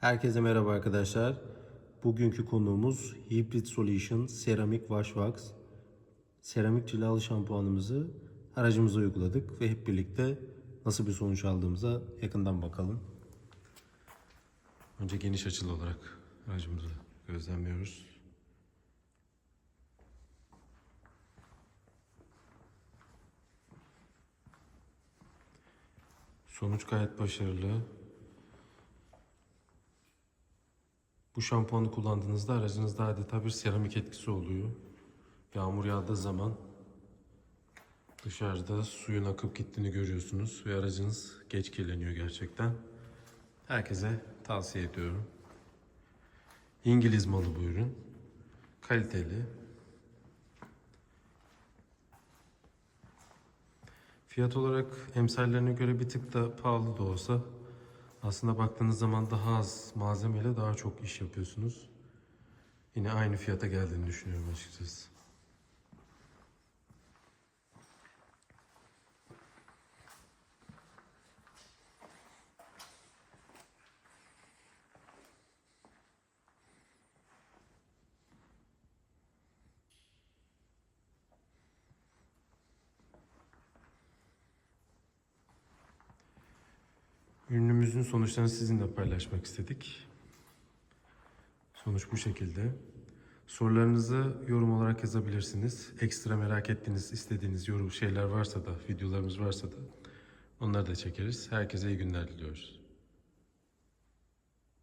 Herkese merhaba arkadaşlar. Bugünkü konuğumuz Hybrid Solution Ceramic Wash Wax. Seramik cilalı şampuanımızı aracımıza uyguladık ve hep birlikte nasıl bir sonuç aldığımıza yakından bakalım. Önce geniş açılı olarak aracımızı gözlemliyoruz. Sonuç gayet başarılı. Bu şampuanı kullandığınızda aracınızda adeta bir seramik etkisi oluyor. Yağmur yağdığı zaman dışarıda suyun akıp gittiğini görüyorsunuz ve aracınız geç kirleniyor gerçekten. Herkese tavsiye ediyorum. İngiliz malı bu ürün. Kaliteli. Fiyat olarak emsallerine göre bir tık da pahalı da olsa aslında baktığınız zaman daha az malzemeyle daha çok iş yapıyorsunuz. Yine aynı fiyata geldiğini düşünüyorum açıkçası. Ürünümüzün sonuçlarını sizinle paylaşmak istedik. Sonuç bu şekilde. Sorularınızı yorum olarak yazabilirsiniz. Ekstra merak ettiğiniz, istediğiniz yorum şeyler varsa da, videolarımız varsa da onları da çekeriz. Herkese iyi günler diliyoruz.